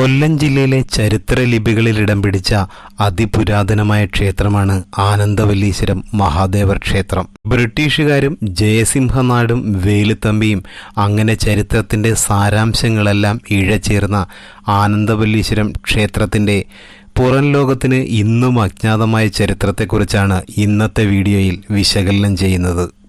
കൊല്ലം ജില്ലയിലെ ചരിത്ര ലിപികളിൽ ഇടം പിടിച്ച അതിപുരാതനമായ ക്ഷേത്രമാണ് ആനന്ദവല്ലീശ്വരം മഹാദേവർ ക്ഷേത്രം. ബ്രിട്ടീഷുകാരും ജയസിംഹനാടും വേലുത്തമ്പിയും അങ്ങനെ ചരിത്രത്തിന്റെ സാരാംശങ്ങളെല്ലാം ഇഴചേർന്ന ആനന്ദവല്ലീശ്വരം ക്ഷേത്രത്തിന്റെ പുറം ലോകത്തിന് ഇന്നും അജ്ഞാതമായ ചരിത്രത്തെക്കുറിച്ചാണ് ഇന്നത്തെ വീഡിയോയിൽ വിശകലനം ചെയ്യുന്നത്.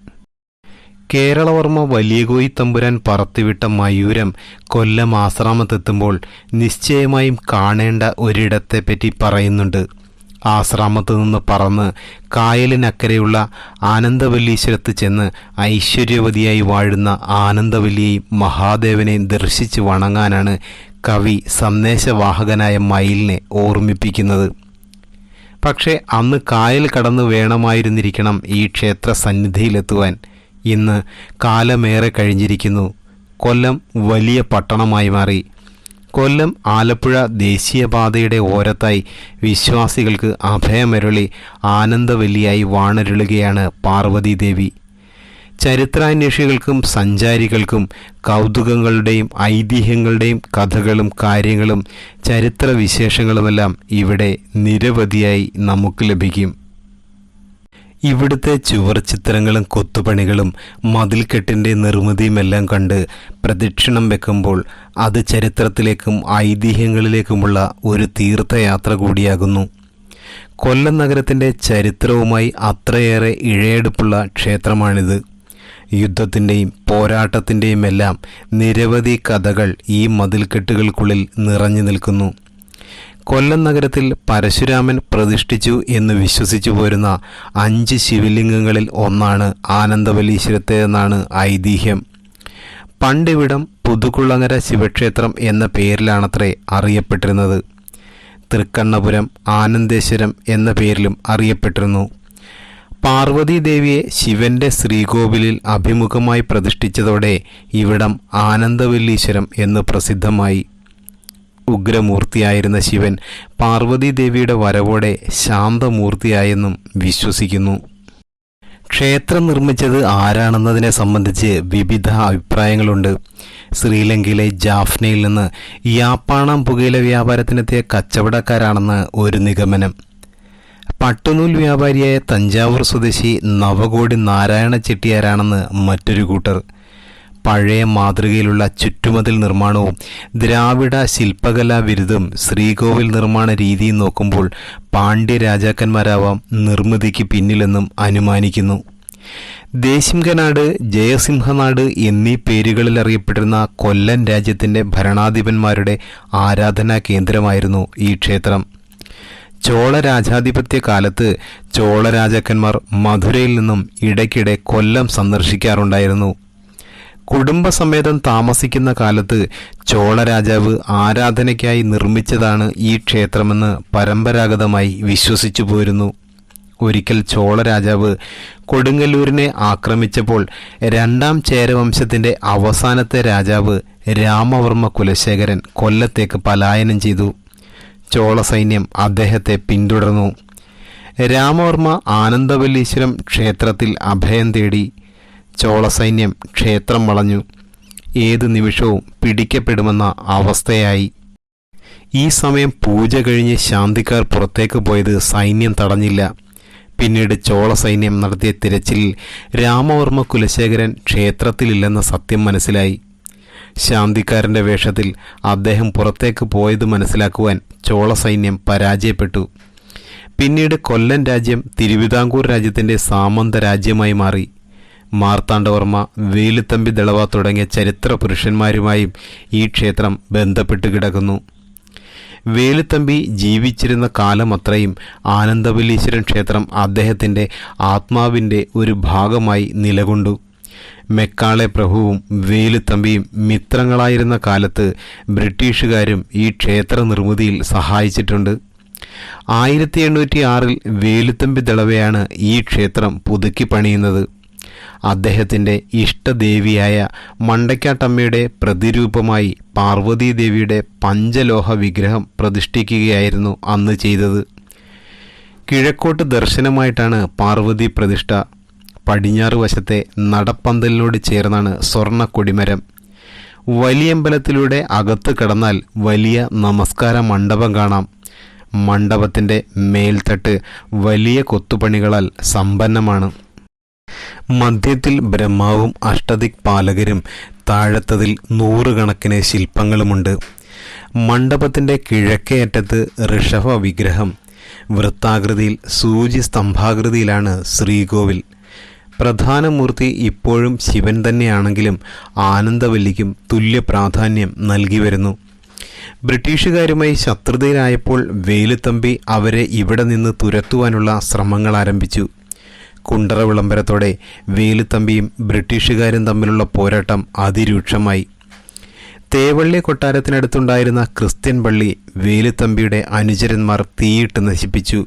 കേരളവർമ്മ വലിയകോയി തമ്പുരാൻ പറത്തിവിട്ട മയൂരം കൊല്ലം ആശ്രാമത്തെത്തുമ്പോൾ നിശ്ചയമായും കാണേണ്ട ഒരിടത്തെപ്പറ്റി പറയുന്നുണ്ട്. ആശ്രാമത്ത് നിന്ന് പറന്ന് കായലിനക്കരെയുള്ള ആനന്ദവല്ലീശ്വരത്ത് ചെന്ന് ഐശ്വര്യവതിയായി വാഴുന്ന ആനന്ദവല്ലിയെയും മഹാദേവനെയും ദർശിച്ച് വണങ്ങാനാണ് കവി സന്ദേശവാഹകനായ മയിലിനെ ഓർമ്മിപ്പിക്കുന്നത്. പക്ഷേ അന്ന് കായൽ കടന്നു വേണമായിരുന്നിരിക്കണം ഈ ക്ഷേത്ര സന്നിധിയിലെത്തുവാൻ ഇന്ന് കാലമേറെ കഴിഞ്ഞിരിക്കുന്നു. കൊല്ലം വലിയ പട്ടണമായി മാറി. കൊല്ലം ആലപ്പുഴ ദേശീയപാതയുടെ ഓരത്തായി വിശ്വാസികൾക്ക് അഭയമരുളി ആനന്ദവല്ലിയായി വാണരുളുകയാണ് പാർവതീദേവി. ചരിത്രാന്വേഷികൾക്കും സഞ്ചാരികൾക്കും കൗതുകങ്ങളുടെയും ഐതിഹ്യങ്ങളുടെയും കഥകളും കാര്യങ്ങളും ചരിത്രവിശേഷങ്ങളുമെല്ലാം ഇവിടെ നിരവധിയായി നമുക്ക് ലഭിക്കും. ഇവിടുത്തെ ചുവർ ചിത്രങ്ങളും കൊത്തുപണികളും മതിൽക്കെട്ടിന്റെ നിർമ്മിതിയുമെല്ലാം കണ്ട് പ്രദക്ഷിണം വെക്കുമ്പോൾ അത് ചരിത്രത്തിലേക്കും ഐതിഹ്യങ്ങളിലേക്കുമുള്ള ഒരു തീർത്ഥയാത്ര കൂടിയാകുന്നു. കൊല്ലം നഗരത്തിന്റെ ചരിത്രവുമായി അത്രയേറെ ഇഴയെടുപ്പുള്ള ക്ഷേത്രമാണിത്. യുദ്ധത്തിന്റെയും പോരാട്ടത്തിന്റെയും എല്ലാം നിരവധി കഥകൾ ഈ മതിൽക്കെട്ടുകൾക്കുള്ളിൽ നിറഞ്ഞു നിൽക്കുന്നു. കൊല്ലം നഗരത്തിൽ പരശുരാമൻ പ്രതിഷ്ഠിച്ചു എന്ന് വിശ്വസിച്ചു പോരുന്ന അഞ്ച് ശിവലിംഗങ്ങളിൽ ഒന്നാണ് ആനന്ദവല്ലീശ്വരത്തേതെന്നാണ് ഐതിഹ്യം. പണ്ടിവിടം പുതുക്കുള്ളങ്ങര ശിവക്ഷേത്രം എന്ന പേരിലാണത്രേ അറിയപ്പെട്ടിരുന്നത്. തൃക്കണ്ണപുരം ആനന്ദേശ്വരം എന്ന പേരിലും അറിയപ്പെട്ടിരുന്നു. പാർവതി ദേവിയെ ശിവന്റെ ശ്രീകോവിലിൽ അഭിമുഖമായി പ്രതിഷ്ഠിച്ചതോടെ ഇവിടം ആനന്ദവല്ലീശ്വരം എന്ന് പ്രസിദ്ധമായി. ഉഗ്രമൂർത്തിയായിരുന്ന ശിവൻ പാർവതീദേവിയുടെ വരവോടെ ശാന്തമൂർത്തിയായെന്നും വിശ്വസിക്കുന്നു. ക്ഷേത്രം നിർമ്മിച്ചത് ആരാണെന്നതിനെ സംബന്ധിച്ച് വിവിധ അഭിപ്രായങ്ങളുണ്ട്. ശ്രീലങ്കയിലെ ജാഫ്നയിൽ നിന്ന് യാപ്പാണം പുകയില വ്യാപാരത്തിനെത്തിയ കച്ചവടക്കാരാണെന്ന് ഒരു നിഗമനം. പട്ടുനൂൽ വ്യാപാരിയായ തഞ്ചാവൂർ സ്വദേശി നവകോടി നാരായണ ചെട്ടിയാരാണെന്ന് മറ്റൊരു കൂട്ടർ. പഴയ മാതൃകയിലുള്ള ചുറ്റുമതിൽ നിർമ്മാണവും ദ്രാവിഡ ശില്പകലാ ബിരുദം ശ്രീകോവിൽ നിർമ്മാണ രീതിയും നോക്കുമ്പോൾ പാണ്ഡ്യ രാജാക്കന്മാരാവാം നിർമ്മിതിക്ക് പിന്നിലെന്നും അനുമാനിക്കുന്നു. ദേശിംഗനാട് ജയസിംഹനാട് എന്നീ പേരുകളിൽ അറിയപ്പെട്ടിരുന്ന കൊല്ലൻ രാജ്യത്തിന്റെ ഭരണാധിപന്മാരുടെ ആരാധനാ കേന്ദ്രമായിരുന്നു ഈ ക്ഷേത്രം. ചോള രാജാധിപത്യ കാലത്ത് ചോള രാജാക്കന്മാർ മധുരയിൽ നിന്നും ഇടയ്ക്കിടെ കൊല്ലം സന്ദർശിക്കാറുണ്ടായിരുന്നു. കുടുംബസമേതം താമസിക്കുന്ന കാലത്ത് ചോള രാജാവ് ആരാധനയ്ക്കായി നിർമ്മിച്ചതാണ് ഈ ക്ഷേത്രമെന്ന് പരമ്പരാഗതമായി വിശ്വസിച്ചു പോരുന്നു. ഒരിക്കൽ ചോള രാജാവ് കൊടുങ്ങല്ലൂരിനെ ആക്രമിച്ചപ്പോൾ രണ്ടാം ചേരവംശത്തിന്റെ അവസാനത്തെ രാജാവ് രാമവർമ്മ കുലശേഖരൻ കൊല്ലത്തേക്ക് പലായനം ചെയ്തു. ചോള സൈന്യം അദ്ദേഹത്തെ പിന്തുടർന്നു. രാമവർമ്മ ആനന്ദവല്ലീശ്വരം ക്ഷേത്രത്തിൽ അഭയം തേടി. ചോളസൈന്യം ക്ഷേത്രം വളഞ്ഞു. ഏത് നിമിഷവും പിടിക്കപ്പെടുമെന്ന അവസ്ഥയായി. ഈ സമയം പൂജ കഴിഞ്ഞ് ശാന്തിക്കാർ പുറത്തേക്ക് പോയത് സൈന്യം തടഞ്ഞില്ല. പിന്നീട് ചോള സൈന്യം നടത്തിയ തിരച്ചിലിൽ രാമവർമ്മ കുലശേഖരൻ ക്ഷേത്രത്തിലില്ലെന്ന സത്യം മനസ്സിലായി. ശാന്തിക്കാരന്റെ വേഷത്തിൽ അദ്ദേഹം പുറത്തേക്ക് പോയത് മനസ്സിലാക്കുവാൻ ചോള സൈന്യം പരാജയപ്പെട്ടു. പിന്നീട് കൊല്ലൻ രാജ്യം തിരുവിതാംകൂർ രാജ്യത്തിന്റെ സാമന്ത രാജ്യമായി മാറി. മാർത്താണ്ഡവർമ്മ വേലുത്തമ്പി ദളവ തുടങ്ങിയ ചരിത്ര പുരുഷന്മാരുമായും ഈ ക്ഷേത്രം ബന്ധപ്പെട്ട് കിടക്കുന്നു. വേലുത്തമ്പി ജീവിച്ചിരുന്ന കാലം അത്രയും ആനന്ദവല്ലീശ്വരൻ ക്ഷേത്രം അദ്ദേഹത്തിന്റെ ആത്മാവിന്റെ ഒരു ഭാഗമായി നിലകൊണ്ടു. മെക്കാളെ പ്രഭുവും വേലുത്തമ്പിയും മിത്രങ്ങളായിരുന്ന കാലത്ത് ബ്രിട്ടീഷുകാരും ഈ ക്ഷേത്ര നിർമ്മിതിയിൽ സഹായിച്ചിട്ടുണ്ട്. ആയിരത്തി എണ്ണൂറ്റി ആറിൽ വേലുത്തമ്പി ദളവയാണ് ഈ ക്ഷേത്രം പുതുക്കി പണിയുന്നത്. അദ്ദേഹത്തിന്റെ ഇഷ്ടദേവിയായ മണ്ടയ്ക്കാട്ടമ്മയുടെ പ്രതിരൂപമായി പാർവതീദേവിയുടെ പഞ്ചലോഹ വിഗ്രഹം പ്രതിഷ്ഠിക്കുകയായിരുന്നു അന്ന് ചെയ്തത്. കിഴക്കോട്ട് ദർശനമായിട്ടാണ് പാർവതി പ്രതിഷ്ഠ. പടിഞ്ഞാറ് വശത്തെ നടപ്പന്തലിനോട് ചേർന്നാണ് സ്വർണ കൊടിമരം. വലിയമ്പലത്തിലൂടെ അകത്ത് കടന്നാൽ വലിയ നമസ്കാര മണ്ഡപം കാണാം. മണ്ഡപത്തിന്റെ മേൽത്തട്ട് വലിയ കൊത്തുപണികളാൽ സമ്പന്നമാണ്. മധ്യത്തിൽ ബ്രഹ്മാവും അഷ്ടദിക് പാലകരും താഴത്തതിൽ നൂറുകണക്കിന് ശില്പങ്ങളുമുണ്ട്. മണ്ഡപത്തിന്റെ കിഴക്കേ അറ്റത്ത് ഋഷഭ വിഗ്രഹം വൃത്താകൃതിയിൽ സൂചി സ്തംഭാകൃതിയിലാണ് ശ്രീകോവിൽ. പ്രധാന മൂർത്തി ഇപ്പോഴും ശിവൻ തന്നെയാണെങ്കിലും ആനന്ദവല്ലിക്കും തുല്യ പ്രാധാന്യം നൽകി വരുന്നു ബ്രിട്ടീഷുകാരുമായി ശത്രുതയിലായപ്പോൾ വേലുത്തമ്പി അവരെ ഇവിടെ നിന്ന് തുരത്തുവാനുള്ള ശ്രമങ്ങൾ ആരംഭിച്ചു കുണ്ടറ വിളംബരത്തോടെ വേലുത്തമ്പിയും ബ്രിട്ടീഷുകാരും തമ്മിലുള്ള പോരാട്ടം അതിരൂക്ഷമായി. തേവള്ളി കൊട്ടാരത്തിനടുത്തുണ്ടായിരുന്ന ക്രിസ്ത്യൻ പള്ളി വേലുത്തമ്പിയുടെ അനുചരന്മാർ തീയിട്ട് നശിപ്പിച്ചു.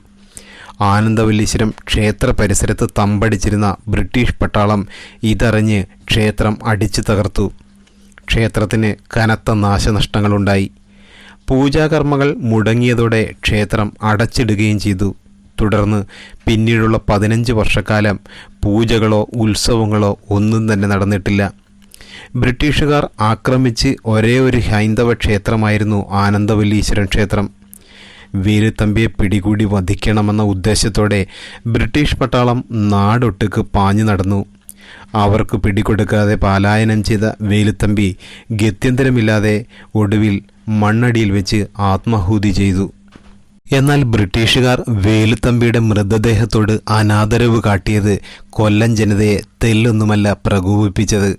ആനന്ദവല്ലീശ്വരം ക്ഷേത്ര പരിസരത്ത് തമ്പടിച്ചിരുന്ന ബ്രിട്ടീഷ് പട്ടാളം ഇതറിഞ്ഞ് ക്ഷേത്രം അടിച്ചു തകർത്തു. ക്ഷേത്രത്തിന് കനത്ത നാശനഷ്ടങ്ങളുണ്ടായി. പൂജാകർമ്മങ്ങൾ മുടങ്ങിയതോടെ ക്ഷേത്രം അടച്ചിടുകയും ചെയ്തു. തുടർന്ന് പിന്നീടുള്ള പതിനഞ്ച് വർഷക്കാലം പൂജകളോ ഉത്സവങ്ങളോ ഒന്നും തന്നെ നടന്നിട്ടില്ല. ബ്രിട്ടീഷുകാർ ആക്രമിച്ച് ഒരേ ഒരു ഹൈന്ദവ ക്ഷേത്രമായിരുന്നു ആനന്ദവല്ലീശ്വരൻ ക്ഷേത്രം. വീരുത്തമ്പിയെ പിടികൂടി വധിക്കണമെന്ന ഉദ്ദേശത്തോടെ ബ്രിട്ടീഷ് പട്ടാളം നാടൊട്ടുക്ക് പാഞ്ഞു നടന്നു. അവർക്ക് പിടികൊടുക്കാതെ പലായനം ചെയ്ത വേലുത്തമ്പി ഗത്യന്തരമില്ലാതെ ഒടുവിൽ മണ്ണടിയിൽ വെച്ച് ആത്മാഹൂതി ചെയ്തു. എന്നാൽ ബ്രിട്ടീഷുകാർ വേലുത്തമ്പിയുടെ മൃതദേഹത്തോട് അനാദരവ് കാട്ടിയത് കൊല്ലം ജനതയെ തെല്ലൊന്നുമല്ല പ്രകോപിപ്പിച്ചത്.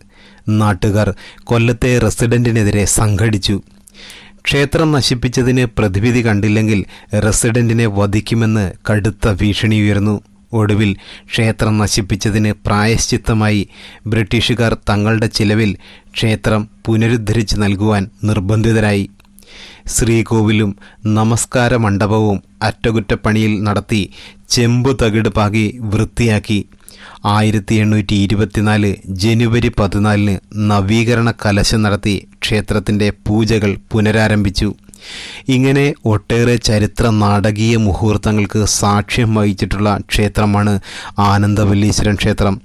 നാട്ടുകാർ കൊല്ലത്തെ റെസിഡന്റിനെതിരെ സംഘടിച്ചു. ക്ഷേത്രം നശിപ്പിച്ചതിന് പ്രതിവിധി കണ്ടില്ലെങ്കിൽ റെസിഡന്റിനെ വധിക്കുമെന്ന് കടുത്ത ഭീഷണി ഉയർന്നു. ഒടുവിൽ ക്ഷേത്രം നശിപ്പിച്ചതിന് പ്രായശ്ചിത്തമായി ബ്രിട്ടീഷുകാർ തങ്ങളുടെ ചിലവിൽ ക്ഷേത്രം പുനരുദ്ധരിച്ചു നൽകുവാൻ നിർബന്ധിതരായി. ശ്രീകോവിലും നമസ്കാര മണ്ഡപവും അറ്റകുറ്റപ്പണിയിൽ നടത്തി ചെമ്പു തകിട് പാകി വൃത്തിയാക്കി. ആയിരത്തി എണ്ണൂറ്റി ഇരുപത്തിനാല് ജനുവരി പതിനാലിന് നവീകരണ കലശം നടത്തി ക്ഷേത്രത്തിന്റെ പൂജകൾ പുനരാരംഭിച്ചു. ഇങ്ങനെ ഒട്ടേറെ ചരിത്ര നാടകീയ മുഹൂർത്തങ്ങൾക്ക് സാക്ഷ്യം വഹിച്ചിട്ടുള്ള ക്ഷേത്രമാണ് ആനന്ദവല്ലീശ്വരൻ ക്ഷേത്രം.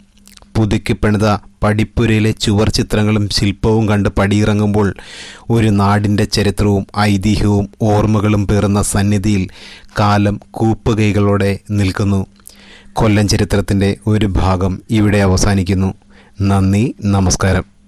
പുതുക്കി പണിത പടിപ്പുരയിലെ ചുവർ ചിത്രങ്ങളും ശില്പവും കണ്ട് പടിയിറങ്ങുമ്പോൾ ഒരു നാടിന്റെ ചരിത്രവും ഐതിഹ്യവും ഓർമ്മകളും പേറുന്ന സന്നിധിയിൽ കാലം കൂപ്പുകൈകളോടെ നിൽക്കുന്നു. കൊല്ലം ചരിത്രത്തിന്റെ ഒരു ഭാഗം ഇവിടെ അവസാനിക്കുന്നു. നന്ദി നമസ്കാരം.